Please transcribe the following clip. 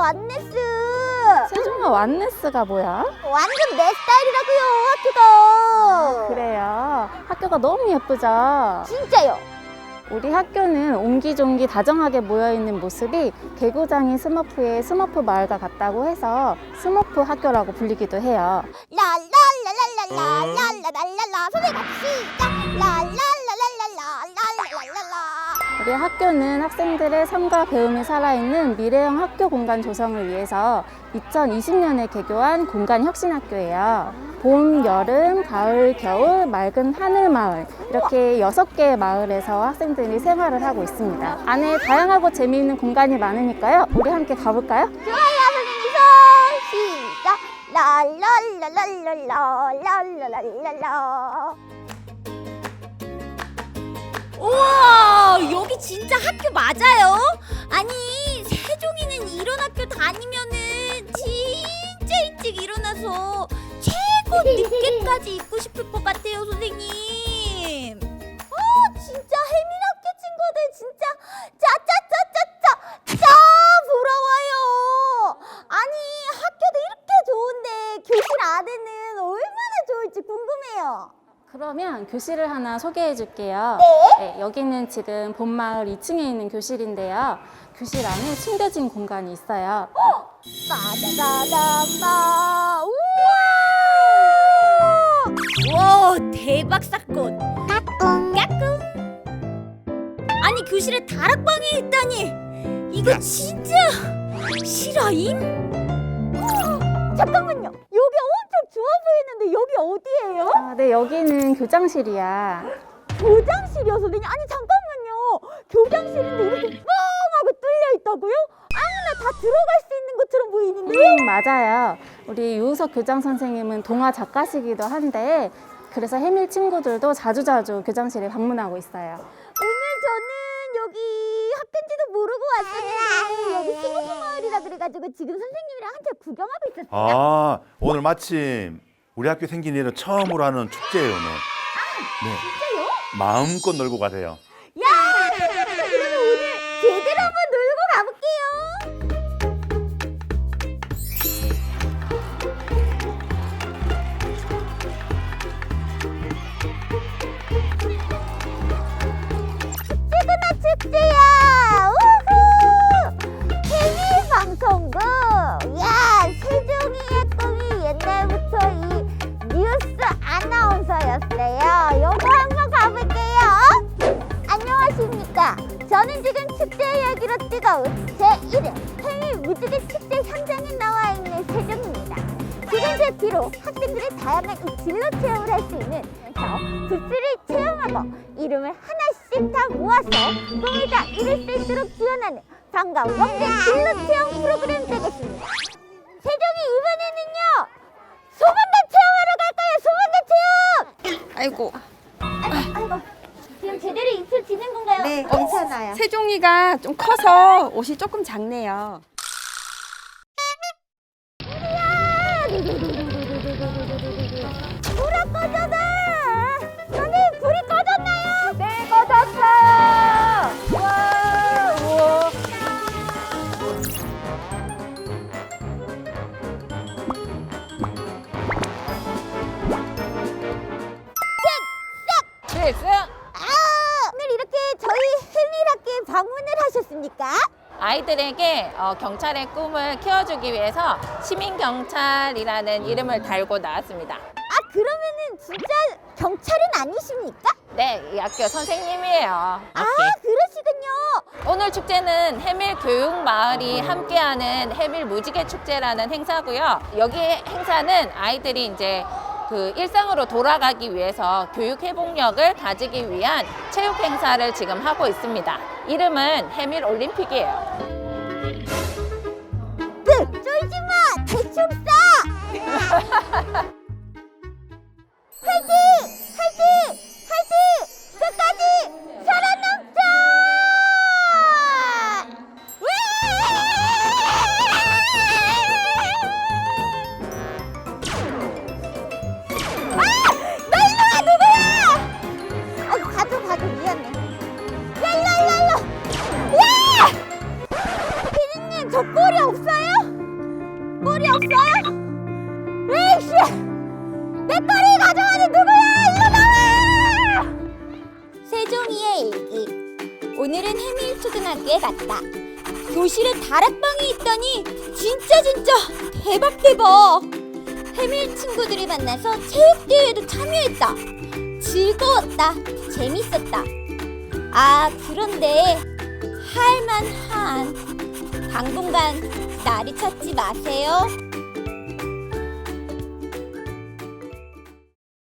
완네스. 세종아 완네스가 뭐야? 완전 내 스타일이라고요 학교가. 그래요. 학교가 너무 예쁘죠? 진짜요. 우리 학교는 옹기종기 다정하게 모여있는 모습이 개구장인 스머프의 스머프 마을과 같다고 해서 스머프 학교라고 불리기도 해요. 라라라라라라라라라라 선생님 같이 시작. 라라라라라라라라라라. 우리 학교는 학생들의 삶과 배움이 살아있는 미래형 학교 공간 조성을 위해서 2020년에 개교한 공간 혁신학교예요. 봄, 여름, 가을, 겨울, 맑은 하늘 마을 이렇게 여섯 개의 마을에서 학생들이 생활을 하고 있습니다. 안에 다양하고 재미있는 공간이 많으니까요. 우리 함께 가볼까요? 좋아요 선생님 손 시작. 라라라라라라라라라라. 우와 여기 진짜 학교 맞아요? 아니 세종이는 이런 학교 다니면은 진짜 일찍 일어나서 최고 늦게까지 있고 싶을 것 같아요 선생님 그러면 교실을 하나 소개해 줄게요. 네. 여기는 지금 봄마을 2층에 있는 교실인데요. 교실 안에 숨겨진 공간이 있어요. 빠다다다다 우와. 와 대박 사건 까꿍 까꿍 아니 교실에 다락방이 있다니 이거 진짜 실화임? 잠깐만요. 좋아 보이는데 여기 어디예요? 아, 네, 여기는 교장실이야. 교장실이요 선생님. 아니 잠깐만요. 교장실인데 이렇게 뻥 하고 뚫려 있다고요? 아무나 다 들어갈 수 있는 것처럼 보이는데. 음, 맞아요. 우리 유우석 교장 선생님은 동화 작가시기도 한데 그래서 해밀 친구들도 자주자주 교장실에 방문하고 있어요. 모르고 왔었는데 여기 스무스 마을이라 그래가지고 지금 선생님이랑 한참 구경하고 있었어요. 아 오늘 마침 우리 학교 생긴 일은 처음으로 하는 축제예요 오늘. 네. 진짜요? 마음껏 놀고 가세요. 저는 지금 축제 이야기로 뜨거운 제1회 해외 무지개 축제 현장에 나와 있는 세종입니다. 지금 제 뒤로 학생들이 다양한 이 진로 체험을 할 수 있는 그래서 부스를 체험하고 이름을 하나씩 다 모아서 꿈을 다 이룰 수 있도록 지원하는 반가운 왕대 진로 체험 프로그램 되겠습니다. 세종이 이번에는요 소방대 체험하러 갈까요? 소방대 체험! 아이고, 아이고 지금 제대로 입술 지는 건가요? 네, 괜찮아요. 세종이가 좀 커서 옷이 조금 작네요. 불이 꺼져다! 선생님 불이 꺼졌나요? 네 꺼졌어요! 와 우와 아 오늘 이렇게 저희 혜밀학교에 방문을 하셨습니까? 아이들에게 어, 경찰의 꿈을 키워주기 위해서 시민경찰이라는 이름을 달고 나왔습니다. 아 그러면은 진짜 경찰은 아니십니까? 네, 이 학교 선생님이에요. 아 그러시군요 오늘 축제는 해밀 교육마을이 함께하는 해밀 무지개 축제라는 행사고요. 여기 행사는 아이들이 이제 그 일상으로 돌아가기 위해서 교육 회복력을 가지기 위한 체육 행사를 지금 하고 있습니다. 이름은 해밀 올림픽이에요. 네 쫄지 마 대충 싸 화이팅! 뿔이 없어요? 에이씨! 내 딸이 가져가는 누구야? 일로 나와! 세종이의 일기 오늘은 해밀초등학교에 갔다 교실에 다락방이 있더니 진짜 진짜 대박 대박 해밀 친구들을 만나서 체육대회도 참여했다 즐거웠다 재밌었다 아 그런데 할만한 당분간 나를 찾지 마세요.